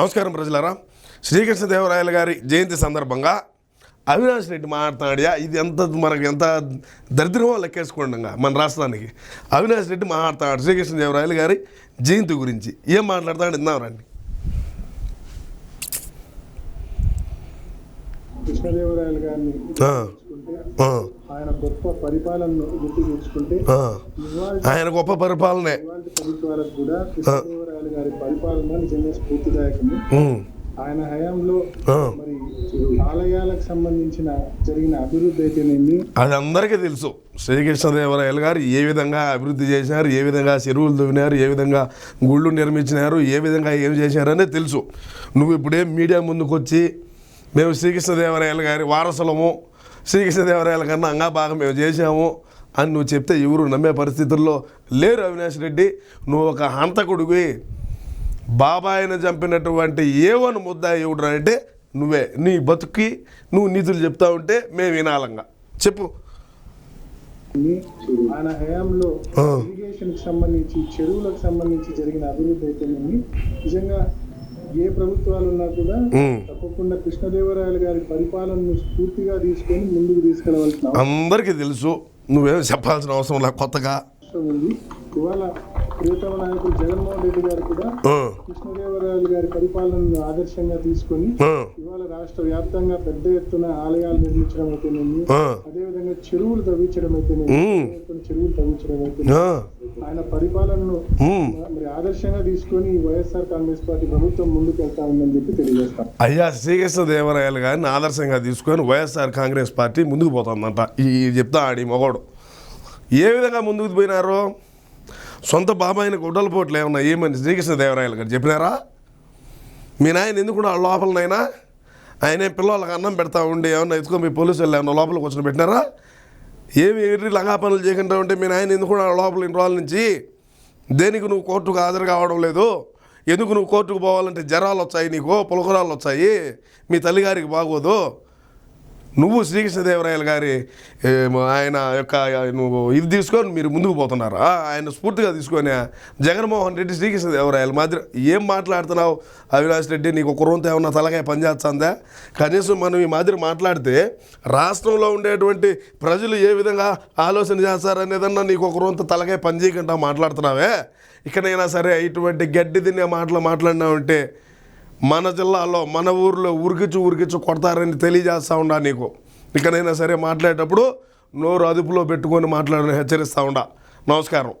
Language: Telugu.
నమస్కారం ప్రజలారా. శ్రీకృష్ణదేవరాయల గారి జయంతి సందర్భంగా అవినాష్ రెడ్డి మాట్లాడియా. ఇది ఎంత మనకు ఎంత దరిద్రమో లెక్కేసుకోండి ఇంకా మన రాష్ట్రానికి. అవినాష్ రెడ్డి మాట్లాడు శ్రీకృష్ణదేవరాయల గారి జయంతి గురించి. ఏం మాట్లాడతాడు ఇందాం రండి. కృష్ణదేవరాయలు గారిని ఆయన గొప్ప పరిపాలనను గుర్తు తెచ్చుకుంటే ఆ. ఇవాళ ఆయన గొప్ప పరిపాలనే. ఇవాళ ప్రభుత్వాలకు కూడా కృష్ణదేవరాయలు గారి పరిపాలన నిజంగా స్ఫూర్తిదాయకము. ఉమ్, ఆయన హయాంలో. మరి ఆలయాలకు సంబంధించిన జరిగిన అభివృద్ధి అయితేనేమి? అది అందరికీ తెలుసు. శ్రీకృష్ణదేవరాయలు గారు ఏ విధంగా అభివృద్ధి చేశారు ఏ విధంగా చెరువులు దువ్వినారు ఏ విధంగా గుళ్ళు నిర్మించినారు ఏ విధంగా ఏం చేశారనే తెలుసు. నువ్వు ఇప్పుడే మీడియా ముందుకు వచ్చి మేము శ్రీకృష్ణదేవరాయలు గారి వారసులము. శ్రీకృష్ణదేవరాయల కన్నా అంగా బాగా మేము చేశాము అని నువ్వు చెప్తే ఎవరు నమ్మే పరిస్థితుల్లో లేరు అవినాష్ రెడ్డి. నువ్వు ఒక హంతకుడివి. బాబాయిని చంపినటువంటి ఏవని ముద్ద ఎవడు అంటే నువ్వే. నీ బతుక్కి నువ్వు నీతులు చెప్తా ఉంటే మేము వినాలంగా. చెప్పు. ఆయన హయాంలో సంబంధించి చెరువులకు సంబంధించి జరిగిన అభివృద్ధి అయితేనేమి? నిజంగా ఏ ప్రభుత్వాలు ఉన్నా కూడా. తప్పకుండా కృష్ణదేవరాయలు గారి పరిపాలనను స్ఫూర్తిగా తీసుకొని ముందుకు తీసుకెళ్ళవలసిన అందరికీ తెలుసు. నువ్వేం చెప్పాల్సిన అవసరం లేదు కొత్తగా. ఉంది. ఇవాళ ప్రియతమ నాయకులు జగన్మోహన్ రెడ్డి గారు కూడా కృష్ణదేవరాయలు గారి పరిపాలనను ఆదర్శంగా తీసుకొని ఇవాళ రాష్ట్ర వ్యాప్తంగా పెద్ద ఎత్తున ఆలయాలు నిర్మించడం అయితేనేమి అదేవిధంగా చెరువులు తవ్వించడం అయితేనేమి చెరువులు తవ్వించడం అయితేనేమి. ఆ, ఆయన పరిపాలనను ఉమ్. మరి ఆదర్శంగా తీసుకొని వైఎస్ఆర్ కాంగ్రెస్ పార్టీ ప్రభుత్వం ముందుకు వెళ్తా ఉందని చెప్పి అయ్యా శ్రీకృష్ణదేవరాయలు గారిని ఆదర్శంగా తీసుకొని వైఎస్ఆర్ కాంగ్రెస్ పార్టీ ముందుకు పోతుందంట. ఈ చెప్తా ఆడి మగోడు. ఏ విధంగా ముందుకు పోయినారు? సొంత బాబాయిని గుడ్డల పోట్లు ఏమన్నా ఏమని శ్రీకృష్ణదేవరాయలు గారు చెప్పినారా? మీ నాయన ఎందుకు లోపలనైనా? ఆయనే పిల్లలకి అన్నం పెడతా ఉండి ఏమన్నా ఎత్తుకొని మీ పోలీసు వాళ్ళు ఏమన్నా లోపలికి వచ్చిన పెట్టినారా? ఏమి ఎగిరి లంగా పనులు చేయకుండా ఉంటే మీ నాయన ఎందుకు ఆ లోపల ఇన్ని రోజుల నుంచి? దేనికి నువ్వు కోర్టుకు హాజరు కావడం లేదు. ఎందుకు నువ్వు కోర్టుకు పోవాలంటే జ్వరాలు వచ్చాయి నీకు పులకరాలు వచ్చాయి. మీ తల్లిగారికి బాగోదు. నువ్వు శ్రీకృష్ణదేవరాయలు గారి ఆయన యొక్క నువ్వు ఇది తీసుకొని మీరు ముందుకు పోతున్నారా? ఆయన స్ఫూర్తిగా తీసుకొని జగన్మోహన్ రెడ్డి శ్రీకృష్ణదేవరాయలు మాదిరి ఏం మాట్లాడుతున్నావు? అవినాష్ రెడ్డి నీకు ఒక రొంత ఏమన్నా తలకాయ పనిచేస్తుందా కనీసం మనం ఈ మాదిరి మాట్లాడితే రాష్ట్రంలో ఉండేటువంటి ప్రజలు ఏ విధంగా ఆలోచన చేస్తారనేదన్నా నీకు ఒక రొంత తలకాయ పని చేయకుండా మాట్లాడుతున్నావే? ఇకనైనా సరే ఇటువంటి గడ్డి తినే మాటలు మాట్లాడినావంటే మన జిల్లాలో మన ఊర్లో ఉరికిచ్చు ఉరికిచ్చు కొడతారని తెలియజేస్తూ ఉండా నీకు. ఇకనైనా సరే మాట్లాడేటప్పుడు నోరు అదుపులో పెట్టుకొని మాట్లాడని హెచ్చరిస్తూ ఉండా. నమస్కారం.